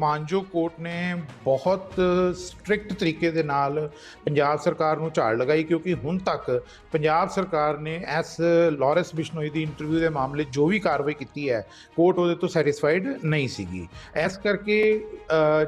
ਮਾਨਜੋ court ਨੇ ਬਹੁਤ strict ਤਰੀਕੇ ਦੇ ਨਾਲ ਪੰਜਾਬ ਸਰਕਾਰ ਨੂੰ ਝਾੜ ਲਗਾਈ, ਕਿਉਂਕਿ ਹੁਣ ਤੱਕ ਪੰਜਾਬ ਸਰਕਾਰ ਨੇ ਐਸ ਲਾਰੈਂਸ ਬਿਸ਼ਨੋਈ ਦੀ ਇੰਟਰਵਿਊ ਦੇ ਮਾਮਲੇ ਜੋ ਵੀ ਕਾਰਵਾਈ ਕੀਤੀ ਹੈ, ਕੋਰਟ ਉਹਦੇ ਤੋਂ ਸੈਟੀਸਫਾਈਡ ਨਹੀਂ ਸੀਗੀ। ਇਸ ਕਰਕੇ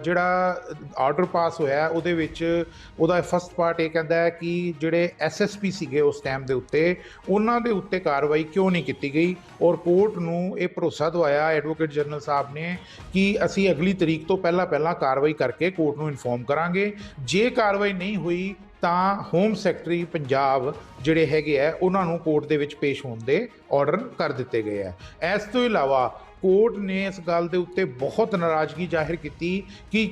ਜਿਹੜਾ ਆਰਡਰ ਪਾਸ ਹੋਇਆ ਉਹਦੇ ਵਿੱਚ ਉਹਦਾ ਫਸਟ ਪਾਰਟ ਇਹ ਕਹਿੰਦਾ ਹੈ ਕਿ ਜਿਹੜੇ ਐਸਐਸਪੀ ਸੀਗੇ ਉਸ ਟਾਈਮ ਦੇ ਉੱਤੇ, ਉਹਨਾਂ ਦੇ ਉੱਤੇ ਕਾਰਵਾਈ ਕਿਉਂ ਨਹੀਂ ਕੀਤੀ ਗਈ? ਔਰ ਕੋਰਟ ਨੂੰ ਇਹ ਭਰੋਸਾ ਦਵਾਇਆ ਐਡਵੋਕੇਟ ਜਨਰਲ ਸਾਹਿਬ ਨੇ, ਕਿ ਅਸੀਂ ਅਗਲੀ ਤਰੀਕ ਤੋਂ ਪਹਿਲਾਂ ਪਹਿਲਾਂ ਕਾਰਵਾਈ ਕਰਕੇ ਕੋਰਟ ਨੂੰ ਇਨਫੋਰਮ ਕਰਾਂਗੇ। ਜੇ ਕਾਰਵਾਈ ਨਹੀਂ ਹੋਈ, ਤਾਂ ਹੋਮ ਸੈਕਟਰੀ ਪੰਜਾਬ ਜਿਹੜੇ ਹੈਗੇ ਆ, ਉਹਨਾਂ ਨੂੰ ਕੋਰਟ ਦੇ ਵਿੱਚ ਪੇਸ਼ ਹੋਣ ਦੇ ਆਰਡਰ ਕਰ ਦਿੱਤੇ ਗਏ ਆ। ਇਸ ਤੋਂ ਇਲਾਵਾ ਕੋਰਟ ਨੇ ਇਸ ਗੱਲ ਦੇ ਉੱਤੇ ਬਹੁਤ ਨਾਰਾਜ਼ਗੀ ਜ਼ਾਹਿਰ ਕੀਤੀ ਕਿ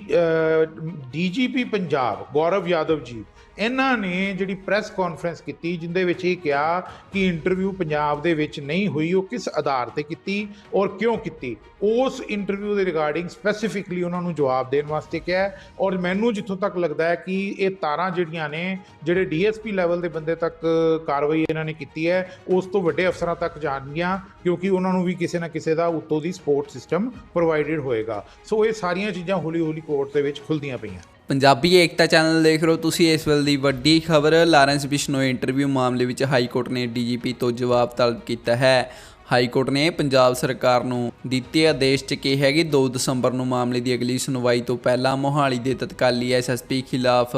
ਡੀਜੀਪੀ ਪੰਜਾਬ ਗੌਰਵ ਯਾਦਵ ਜੀ, ਇਹਨਾਂ ਨੇ ਜਿਹੜੀ ਪ੍ਰੈਸ ਕਾਨਫਰੰਸ ਕੀਤੀ ਜਿੰਦੇ ਵਿੱਚ ਇਹ ਕਿਹਾ ਕਿ ਇੰਟਰਵਿਊ ਪੰਜਾਬ ਦੇ ਵਿੱਚ ਨਹੀਂ ਹੋਈ, ਉਹ ਕਿਸ ਆਧਾਰ ਤੇ ਕੀਤੀ ਔਰ ਕਿਉਂ ਕੀਤੀ? ਉਸ ਇੰਟਰਵਿਊ ਦੇ ਰਿਗਾਰਡਿੰਗ ਸਪੈਸੀਫਿਕਲੀ ਉਹਨਾਂ ਨੂੰ ਜਵਾਬ ਦੇਣ ਵਾਸਤੇ ਕਿਹਾ ਔਰ ਮੈਨੂੰ ਜਿੱਥੋਂ ਤੱਕ ਲੱਗਦਾ ਹੈ ਕਿ ਇਹ ਤਾਰਾਂ ਜਿਹੜੀਆਂ ਨੇ, ਜਿਹੜੇ ਡੀਐਸਪੀ ਲੈਵਲ ਦੇ ਬੰਦੇ ਤੱਕ ਕਾਰਵਾਈ ਇਹਨਾਂ ਨੇ ਕੀਤੀ ਹੈ, ਉਸ ਤੋਂ ਵੱਡੇ ਅਫਸਰਾਂ ਤੱਕ ਜਾਣਗੀਆਂ ਕਿਉਂਕਿ ਉਹਨਾਂ ਨੂੰ ਵੀ ਕਿਸੇ ਨਾ ਕਿਸੇ ਦਾ ਉੱਤੋਂ ਦੀ ਸਪੋਰਟ ਸਿਸਟਮ ਪ੍ਰੋਵਾਈਡਡ ਹੋਏਗਾ। ਸੋ ਇਹ ਸਾਰੀਆਂ ਚੀਜ਼ਾਂ ਹੌਲੀ ਹੌਲੀ ਕੋਰਟ ਦੇ ਵਿੱਚ ਖੁੱਲਦੀਆਂ ਪਈਆਂ। ਪੰਜਾਬੀ ਏਕਤਾ ਚੈਨਲ ਦੇਖ ਰਹੇ ਹੋ ਤੁਸੀਂ। ਇਸ ਵੇਲੇ ਦੀ ਵੱਡੀ ਖਬਰ, ਲਾਰੈਂਸ ਬਿਸ਼ਨੋਈ ਇੰਟਰਵਿਊ ਮਾਮਲੇ ਵਿੱਚ ਹਾਈ ਕੋਰਟ ਨੇ ਡੀਜੀਪੀ ਤੋਂ ਜਵਾਬ ਤਲਬ ਕੀਤਾ ਹੈ। ਹਾਈ ਕੋਰਟ ਨੇ ਪੰਜਾਬ ਸਰਕਾਰ ਨੂੰ ਦਿੱਤੇ ਆਦੇਸ਼ 'ਚ ਕਿਹਾ ਕਿ 2 ਦਸੰਬਰ ਨੂੰ ਮਾਮਲੇ ਦੀ ਅਗਲੀ ਸੁਣਵਾਈ ਤੋਂ ਪਹਿਲਾਂ ਮੋਹਾਲੀ ਦੇ ਤਤਕਾਲੀ ਐਸਐਸਪੀ ਖਿਲਾਫ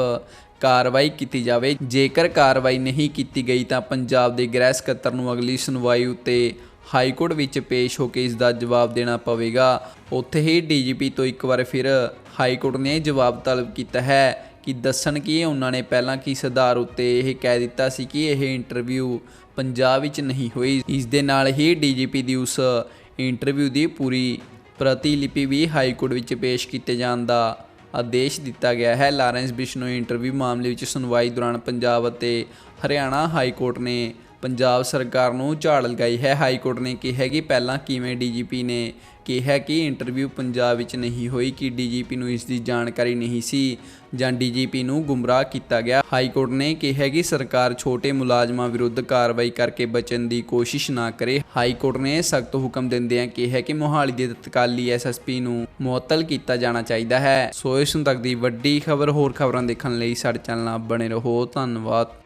ਕਾਰਵਾਈ ਕੀਤੀ ਜਾਵੇ। ਜੇਕਰ ਕਾਰਵਾਈ ਨਹੀਂ ਕੀਤੀ ਗਈ ਤਾਂ ਪੰਜਾਬ ਦੇ ਗ੍ਰਹਿ ਸਕੱਤਰ ਨੂੰ ਅਗਲੀ ਸੁਣਵਾਈ ਉੱਤੇ ਹਾਈ ਕੋਰਟ ਵਿੱਚ ਪੇਸ਼ ਹੋ ਕੇ ਇਸ ਦਾ ਜਵਾਬ ਦੇਣਾ ਪਵੇਗਾ। ਉੱਥੇ ਹੀ ਡੀਜੀਪੀ ਤੋਂ ਇੱਕ ਵਾਰ ਫਿਰ ਹਾਈ ਕੋਰਟ ਨੇ ਜਵਾਬ ਤਲਬ ਕੀਤਾ ਹੈ ਕਿ ਦੱਸਣ ਕਿ ਉਹਨਾਂ ਨੇ ਪਹਿਲਾਂ ਕਿਸ ਆਧਾਰ ਉੱਤੇ ਇਹ ਕਹਿ ਦਿੱਤਾ ਸੀ ਕਿ ਇਹ ਇੰਟਰਵਿਊ ਪੰਜਾਬ ਵਿੱਚ ਨਹੀਂ ਹੋਈ। ਇਸ ਦੇ ਨਾਲ ਹੀ ਡੀਜੀਪੀ ਦੀ ਉਸ ਇੰਟਰਵਿਊ ਦੀ ਪੂਰੀ ਪ੍ਰਤੀਲਿਪੀ ਵੀ ਹਾਈ ਕੋਰਟ ਵਿੱਚ ਪੇਸ਼ ਕੀਤੇ ਜਾਣ ਦਾ ਆਦੇਸ਼ ਦਿੱਤਾ ਗਿਆ ਹੈ। ਲਾਰੈਂਸ ਬਿਸ਼ਨੋਈ ਇੰਟਰਵਿਊ ਮਾਮਲੇ ਵਿੱਚ ਸੁਣਵਾਈ ਦੌਰਾਨ ਪੰਜਾਬ ਅਤੇ ਹਰਿਆਣਾ ਹਾਈ ਕੋਰਟ ਨੇ ਪੰਜਾਬ ਸਰਕਾਰ ਨੂੰ ਝਾੜ ਲਗਾਈ ਹੈ। ਹਾਈ ਕੋਰਟ ਨੇ ਕਿਹਾ ਕਿ ਪਹਿਲਾਂ ਕਿਵੇਂ ਡੀਜੀਪੀ ਨੇ ਕਿਹਾ ਕਿ ਇੰਟਰਵਿਊ ਪੰਜਾਬ ਵਿੱਚ ਨਹੀਂ ਹੋਈ, ਕਿ ਡੀਜੀਪੀ ਨੂੰ ਇਸ ਦੀ ਜਾਣਕਾਰੀ ਨਹੀਂ ਸੀ ਜਾਂ ਡੀਜੀਪੀ ਨੂੰ ਗੁੰਮਰਾਹ ਕੀਤਾ ਗਿਆ। ਹਾਈ ਕੋਰਟ ਨੇ ਕਿਹਾ ਕਿ ਸਰਕਾਰ ਛੋਟੇ ਮੁਲਾਜ਼ਮਾਂ ਵਿਰੁੱਧ ਕਾਰਵਾਈ ਕਰਕੇ ਬਚਣ ਦੀ ਕੋਸ਼ਿਸ਼ ਨਾ ਕਰੇ। ਹਾਈ ਕੋਰਟ ਨੇ ਸਖਤ ਹੁਕਮ ਦਿੰਦਿਆਂ ਕਿਹਾ ਕਿ ਮੋਹਾਲੀ ਦੇ ਤਤਕਾਲੀ ਐਸਐਸਪੀ ਨੂੰ ਮੁਅੱਤਲ ਕੀਤਾ ਜਾਣਾ ਚਾਹੀਦਾ ਹੈ। ਸੋ ਇਸ ਨੂੰ ਤੱਕ ਦੀ ਵੱਡੀ ਖਬਰ, ਹੋਰ ਖਬਰਾਂ ਦੇਖਣ ਲਈ ਸਾਡੇ ਚੈਨਲ ਨਾਲ ਬਣੇ ਰਹੋ। ਧੰਨਵਾਦ।